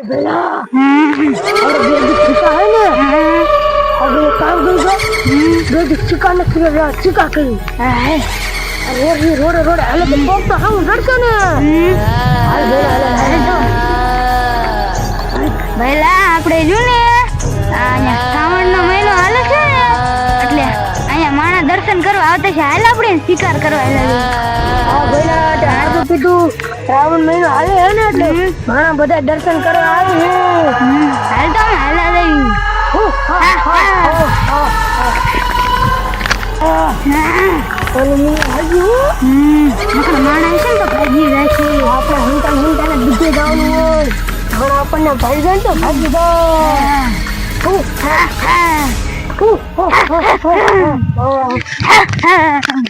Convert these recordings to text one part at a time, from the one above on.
ને ને ની ને ભેલા આપણે જો ને અહીંયા શ્રાવણનો મહિનો હાલે છે ને, એટલે અહીંયા માણા દર્શન કરવા આવતા છે. હાલ આપણે શિકાર કરવા હાલ શ્રાવણ મહિનો હાલે હે ને એટલે ઘણા બધા દર્શન કરવા આવે હે. હાલ તો હાલ પણ આપણને ભાઈ જાય તો ભાગી જાય હું, હા, હા. હું, હું, હું, હું, હું. એલા,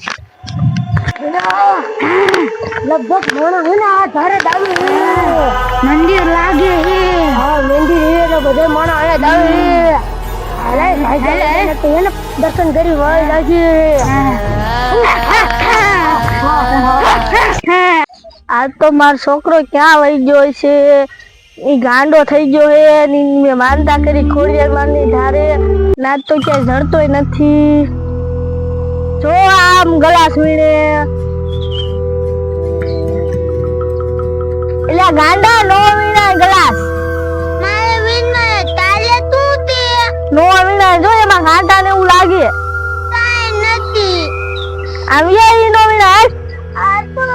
લગભગ મોણો હે ને આ ધારે દાવી મંદિર લાગે હા. મંદિર હે બધા મોણો દાવી હે. ભાઈ તો એને દર્શન કરી હોય લાગે આજ તો મારો છોકરો ક્યાં વહી ગયો છે એ ગાંડો થઈ ગયો હે ને મેં માનતા કરી ખોડિયાર મારની ધારે. ના તો ક્યાંય જડતોય નથી. જો આમ ગલાસ વીણે એટલે ગાંડા નો વીણા ગલાસ. મારે વીણે તારે તું તે. નો વીણા જો એમાં ગાંડા ને એવું લાગે. કાઈ નથી. આમ યાર નો વીણા આ તો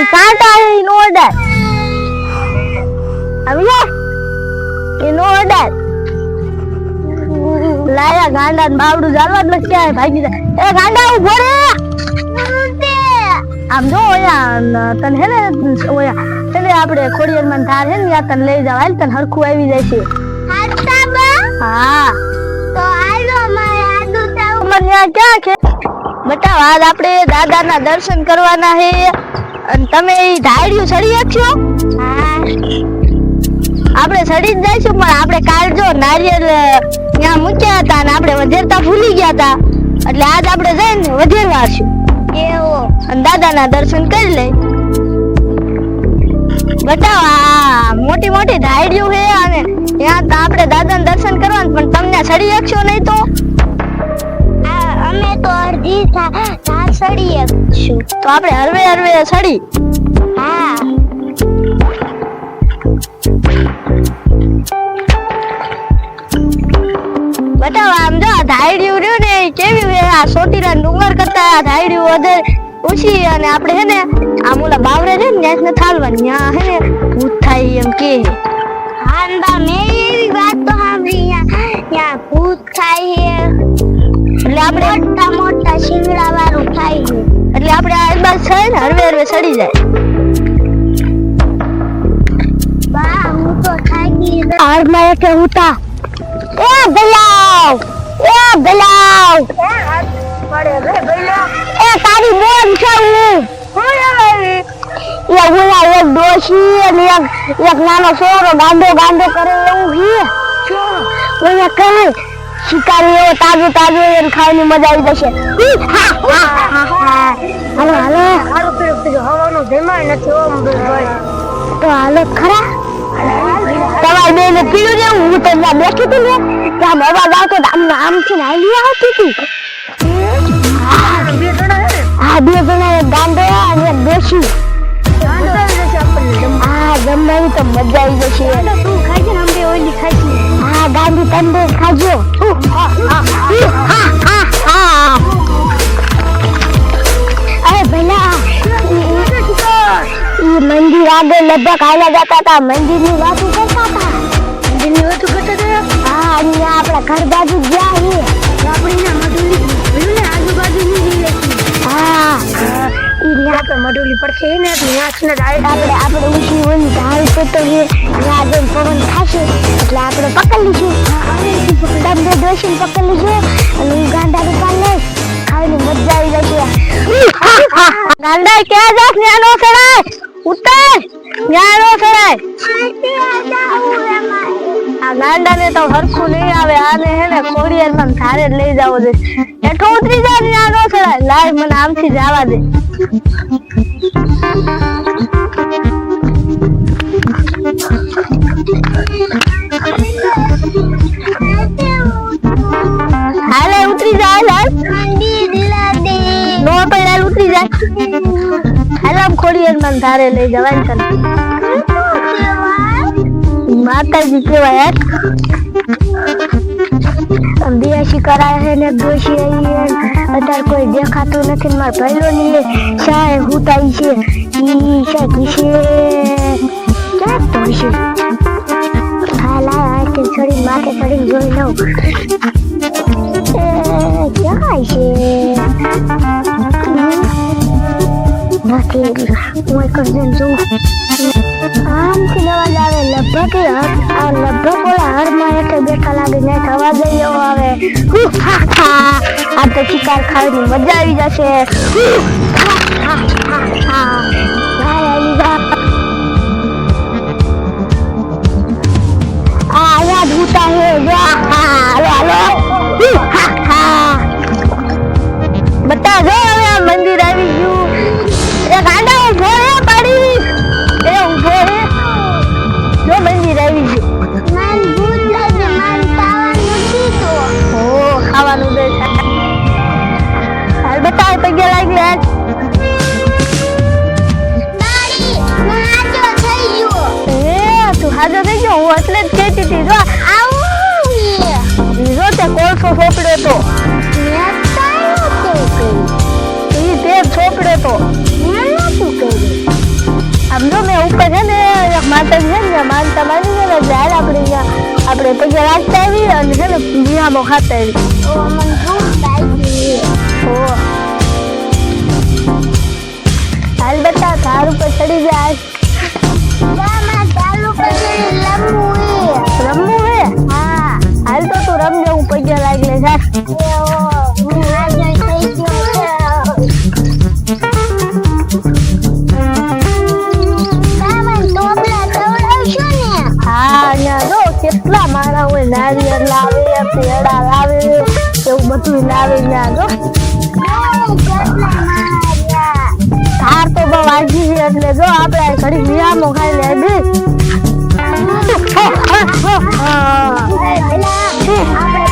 ઈ કાંટા ઈ નો અડાય આમ યાર ઈ નો અડાય લાયા ગાંડા ને બાવડું જાલવા જ નથી આવે ભાગી જાય. એ ગાંડા ઊભો રે. આમ જો ઓયા તને હે ને ઓયા એટલે આપણે ખોડિયાર માં ધાર હે ને યા તને લઈ જાવ, હાલ તને હરખું આવી જાય છે. હા. તો આલો મારે આદુ તાવ ત્યાં ક્યાં છે બતાવ આજ આપણે દાદાના દર્શન કરવાના હે. અને તમે એ ધાડ્યું ચડી શકશો આપણે સડી જ જઈશું પણ આપણે કાલ જો નારિયેલ ત્યાં મૂક્યા હતા અને આપણે વધેરતા ભૂલી ગયા હતા. એટલે આજ આપણે જઈને વધેરવા આવશું એવો. અને દાદાના દર્શન કરી લઈ. બતાવો આ મોટી મોટી ધાયડીઓ છે અને ત્યાં તો આપણે દાદાના દર્શન કરવાનું પણ તમને સડી શકશો નહીં તો? આ અમે તો અડધી સડી શકશું. તો આપણે હરવે હરવે ચડી બતાવો આમ જો આ ધાયડીઓ રહ્યું ને કેવી આ સોટીલા ડુંગર કરતા આ ધાયડ્યું વધારે ઓછી અને આપણે હે ને આ ઓલા બાવરે છે ને ત્યાં થાલવાની ત્યાં હે ને ભૂત થાય એમ કે હાંડા મેં એવી વાત તો સાંભળી યા યા ભૂત થાય છે એટલે આપણે મોટા મોટા શિંગડા વાળું થાય છે એટલે આપણે આ બાજ છે ને હરવે હરવે સડી જાય. બા હું તો થાકી ગઈ. આરમાં એક ઉતા એ ગલાવ એ ગલાવ એ તારી બોન છે હું. ઓલા એક ડોશી અને એક એક નાનો છોરો ગાંડો ગાંડો કરે એવું છે. ઓલા કઈ શિકારી એવો તાજો તાજો એને ખાવાની મજા આવી જશે. હાલો હાલો. હારું પેલું પેલું હવાનું જમાય નથી ઓમ ભાઈ તો હાલો ખરા? તમારે બેઠી હતી આમ જણા હે બે જણા એક ગાંડો હા. અરે ભલા મંદિર આગળ લગભગ હાલ્યા જતા હતા. મંદિરની વાતો આપણા ઘર બાજુ ગયા છીએ આપણી ના મઢુલી પેલું ને આજુબાજુની લીલે હા. ઈ આપણે મઢુલી પડખે હે ને એટલે ડાયરેક્ટ આપણે આપણે ઉછી ઓલી ઢાળ પર તો છે ત્યાં જઈને પવન ખાશે. એટલે આપણે પકડી લઈશું. તમને ડોશીને પકડી લઈશું. અને હું ગાંડા દુકાન લઈશ. મજા આવી જશે. ગાંડા ક્યાં ન્યાનો સડાય ઉતાર ન્યારો આ ગાંડાને તો હરખું નહીં આવે. આને હે ને કોરિયરમાં થારે જ લઈ જાવો દે હેઠો ઉતરી જાય જા ન્યારો સડાય લાય મને આમથી જવા દે. હાલે ઉતરી જાય હાલ. નો પડાલ ઉતરી જાય. ખોડિયાર માં ધારે લઈ જવાય ને માતાજી કેવાય બિયાસી કરાય છે ને દોષી અત્યારે કોઈ દેખાતું નથી ને મારા પહેલો ની શાય હુતાઈ છે. ઈ શાય કિશે ક્યાં તો છે હા આ આ કે છોડી માથે ચડીને જોઈ લઉં. આમથી અવાજ આવે લગભગ હર- લગભગ ઓલા હરમાં હેઠે બેઠા લાગે ને થવા જઈએ આવે. આ તો શિકાર ખાવાની મજા આવી જશે હુ, હા, હા. જા. બતા જો હવે આ બતાવ પગે લાગી તું હાજો થઈ ગયો? હું એટલે જ કહેતી હતી જો. આવું. જો તે કોલસો સોપડ્યો તો. એ તે સોપડ્યો તો. આમ જો મેં ઉપર છે ને માતાજી છે ને માનતા માની છે ને એટલે આપણે અહીંયા આપણે પગે રાખતા આવી અને છે ને વિહામો ખાતા આવી હાલ બતા તાર ઉપર ચડી જાય. રમવું હે? હા. હાલ તો તું રમજે હું પગે લાગી જા એવો હું હાજર થઈ ગયો છે. ગામાં ટોપલા ખવડાવશો ને? હા જો કેટલા મારા હોય નારિયેળ લાવે પેડા લાવે એવું બધું લાવે ત્યાં જો. વાગી છે એટલે જો આપણે ઘડી નિયામો ખાઈ લે બી. આપણે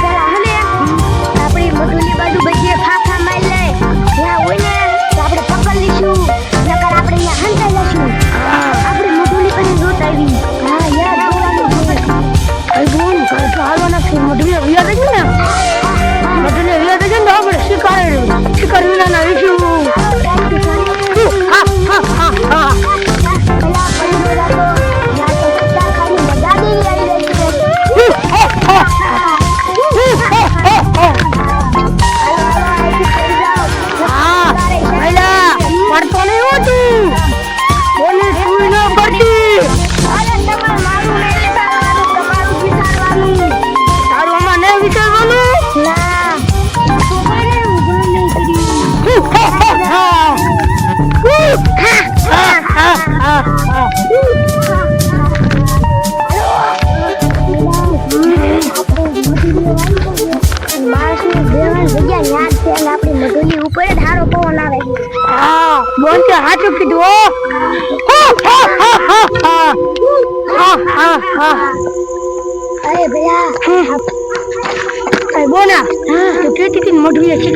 છે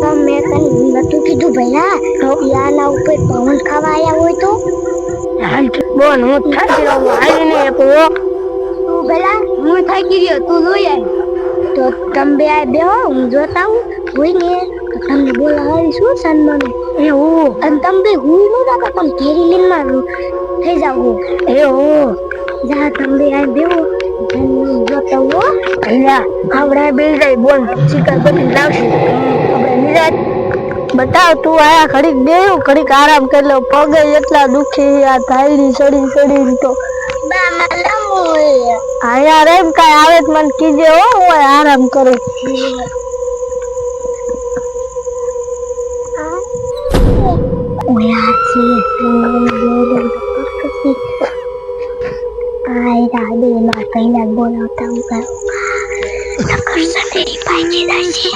તો મેં તને નતું કીધું ભૈલા યાના ઉપર પવન ખાવા આવ્યા હોય તો? હાલ બોન હું થાકી રહ્યો આવીને એક વોક તું ભૈયા હું થાકી રહ્યો તું જોઈ આય. તો તમે બે આ બે હું જોતા હું હોય ને તો તમને બોલાવી શું સન્માન એવું અને તમે બે હું ન જાતા તમે ઘેરી લીનમાં થઈ જાવ હું. એવું જા તમે બે આ બતાવ તું આયા ઘડીક બેહું ઘડીક આરામ કરી લો પગે એટલા દુખી આ થાયડી સડી સડી તો આયા રે કઈ આવે તો મને કીજે હો હું આરામ કરું Oh, yeah, આય રાડે માં કઈના બોલાવતા હું કરું નકર સટેરી પાછી જાય છે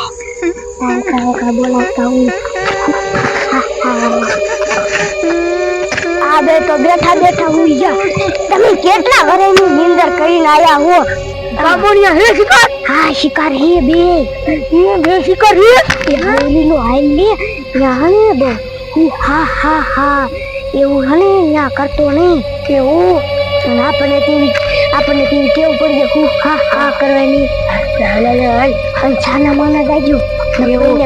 આ કા કા બોલાવતા હું આ બે તો બેઠા બેઠા હુઈ જા તમે કેટલા ઘરેની નીંદર કરીને આયા હો બાબુડિયા હે શિકાર હા શિકાર હે બે હે બે શિકાર હે એ હાલી નો હાલ લે ત્યાં હને બહુ હું હા હા હા એવું હને ત્યાં કરતો નહીં કેવું અને આપણને તેવી આપણને તેવી કેવું પડી જાય. હું હા હા કરવાની. અને છાના માના જાજો એવું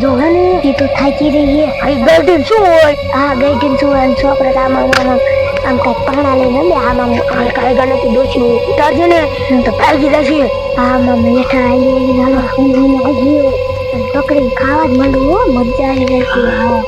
જો હને એ તો થાકી રહી છે ગર્દન શું હોય? હા શું હોય? અને છોકરા આમ આમ આમ આમ પાણા લઈને આમ આમ આમ કાંઈ ગણે તો દોશું ઉતારજો ને. તો ભાગી જશે. આમ આમાં હેઠા આવી આવી હાલો. હું હું આવી પકડીને ખાવા જ મળ્યું મજા આવી હા.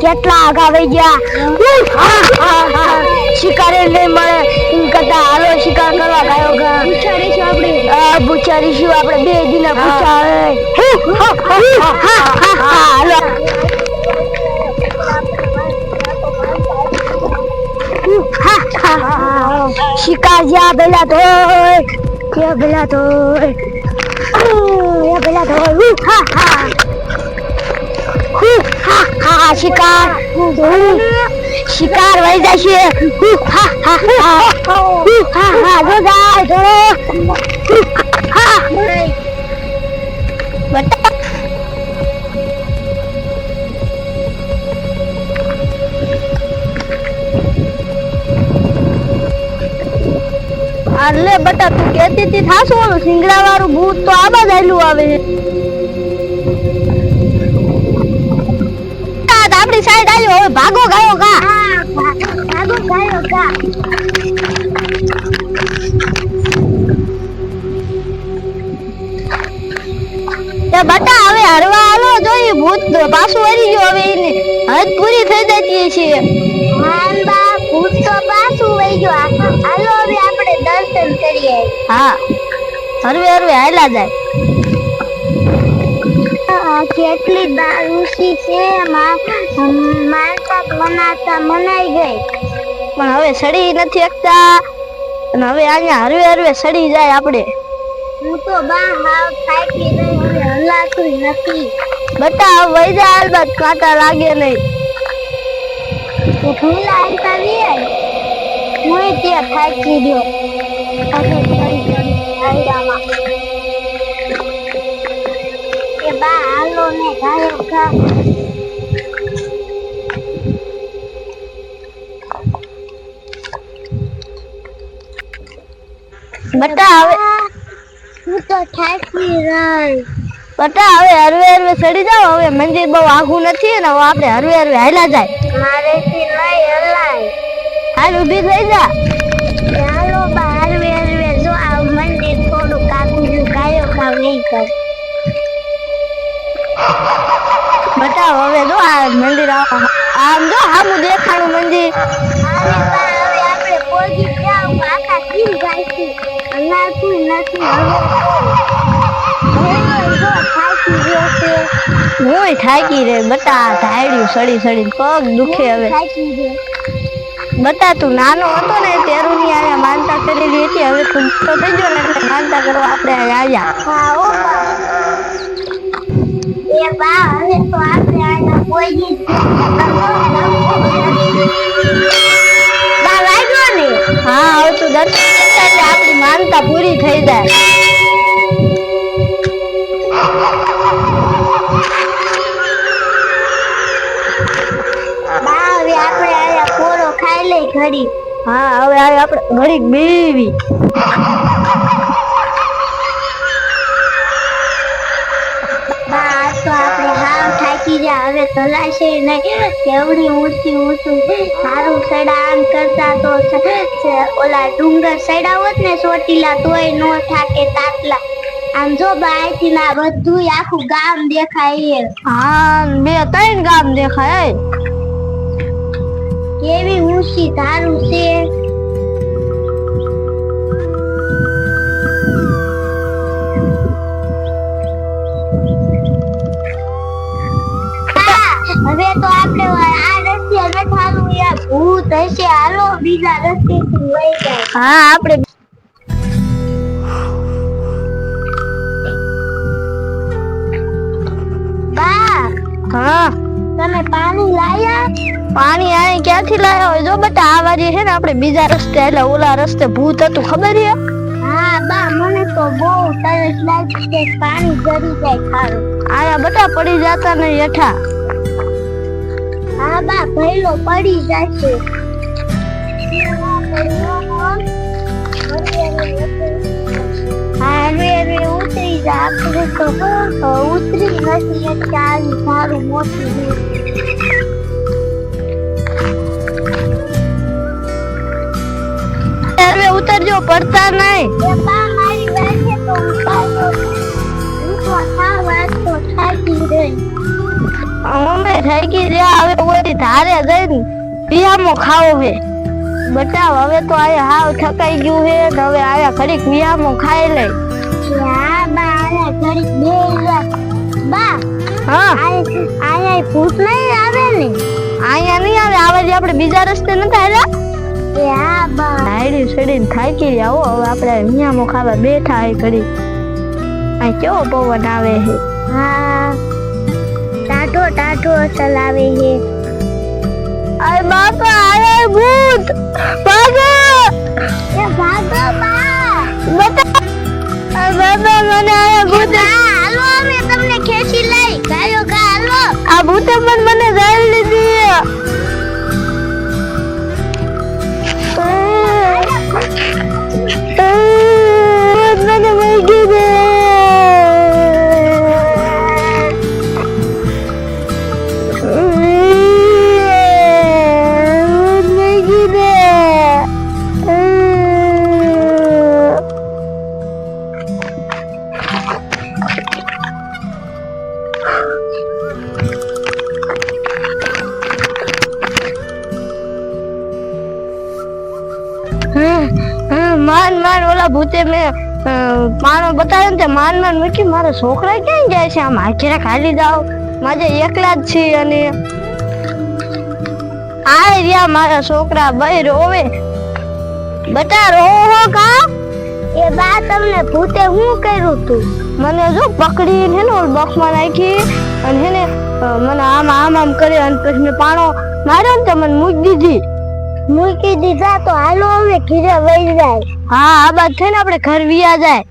કેટલા આગા વહી ગયા. શિકારે નહીં મળે. એમ કરતા હાલો શિકાર કરવા ગયો આપણે. આ બુચારીશું આપણે. બે દિન હાલો. શિકાર જ્યાં પેલા તો ત્યાં પેલા તો પેલા તો હા હા હુ, હા શિકાર શિકાર વહી જશે હુ, હા હા હા હા જો જાય જો અલે બટા, તું કેતી હતી થાશું ઓલું સિંગડા વાળું ભૂત, તો આ બાજ આયલું આવે આપણી સાઈડ આવ્યો હવે ભાગો ગાયો ગા. ભાગો ગાયો કા બટા, હવે હરવા આલો જોઈએ, ભૂત પાછું હરી ગયો હવે એની. હદ પૂરી થઈ જતી છે બા ભૂત તો પાછું વહી ગયો. હાલો હવે હા. હરવે હરવે હાયલા જાય. કેટલી દારૂસી છે માનતા મનાતા મનાઈ ગઈ. પણ હવે સડી નથી એકતા અને હવે અહીંયા હરવે હરવે સડી જાય આપણે હું તો બા હાવ થાકી ગઈ હવે હલાતું નથી. બતા વઈ જાય હાલ કાંટા લાગે નહીં. તો ભૂલા આવતા હું ત્યાં થાકી ગયો. કે બા હાલો ને ગાયો ગા બટા હવે હું તો થાકી રહી બટા હવે હરવે હરવે સડી જાવ હવે મંદિર બહુ આઘું નથી ને હવે આપણે હરવે હરવે હાયલા જાય. મારેથી નહીં હલાય. હાલ ઊભી થઈ જા ચાલો બહાર વેરવે જો આ મંદિર થોડું કાકું ગાયો ખાવ બતાવ હવે જો આ મંદિર આમ જો સામું દેખાણું મંદિર. હું થાકી રે બટા ધાડ્યું સડી સડી પગ દુખે હવે. થાકી બટા તું નાનો હતો ને તેરું ની આયા માનતા કરેલી હતી. હવે તું તો થઈ ગયો ને એટલે માનતા કરવા આપણે આવ્યા હા ઓ બા. એ બા હવે તો આપણે આના પોગી બા લાગ્યો ને? હા આવતું તું દર્શન આપણી માનતા પૂરી થઈ જાય. ઘડી. હા, હવે હવે આપણે ઘડીક બેવી. સડાન કરતા તો ઓલા ડુંગર સડા ને ચોટીલા, તોય નો થાકે તાતલા આમ જો બા, અહીંથી ના બધું આખું ગામ દેખાય. હા, બે ત્રણ ગામ દેખાય કેવી ઊંચી ધારું છે. હવે તો આપણે આ રસ્તે બેઠાનું યાર ભૂત હશે. હાલો બીજા રસ્તેથી વહી જાય. હા આપણે બા હા. પાણી લાયા? પાણી આય ક્યાંથી લાયા હોય? જો બેટા આ વારી છે ને આપણે બીજા રસ્તે એટલે ઓલા રસ્તે ભૂત હતું ખબર છે? હા બા મને તો બહુ તરસ લાગે છે પાણી જરી જાય ખારું. આયા બેટા પડી જાતા ને હેઠા. હા બા ભૈલો પડી જશે. હા રે હવે ઉતરી જા આપણે તો ઉતરી નથી એટલે આવી સારું મોટું. હવે ઉતરજો પડતા નહીં એ બા મારી વાગે તો ઉતારો હું તો સાવ આજ તો થાકી ગઈ અમે થઈ ગઈ રહ્યા હવે ઓલી ધારે જઈને પિયામો ખાવો હે બટાવ હવે તો આ હાવ થકાઈ ગયું હે હવે આયા ખરીક પિયામો ખાઈ લે. બે બા હા. ભૂત નહીં આવે ને? અહીંયા નહીં આવે આવે જે આપણે બીજા રસ્તે નથી આવ્યા. હા બા. ડાયરી સડીને થાકી રહ્યા હો હવે આપણે મિયામો ખાવા બેઠા હે ઘડી. આ કેવો પવન આવે હે? હા. ટાઢો ટાઢો ચલાવે છે અરે બાપા અરે ભૂત! ભાગો! એ ભાગો બા. બતા બાપા મને આ ભૂત હાલો અમે તમને ખેંચી લઈ ગાયો ગા હાલો આ ભૂત પણ મને જાળી લીધી પાણો બતાવ્યો ને તે માન મૂકી મારા છોકરા ક્યાં જાય છે? આમ આખેરા ખાલી જાઓ. માજે એકલા જ છે અને આ રહ્યા મારા છોકરા ભાઈ રોવે. બટા રોહો કા એ બા તમને ભૂતે હું કર્યું તું? મને જો પકડીને હેને ઓલ બોક્સમાં નાખી અને હે ને મને આમ આમ આમ કરી અને પછી મેં પાણો માર્યો ને તે મને મૂકી દીધી. મૂકી દીધા તો હાલો હવે ઘીરે વહી જાય. હા, આ બાદ થઈને આપણે ઘર વિયા જાય.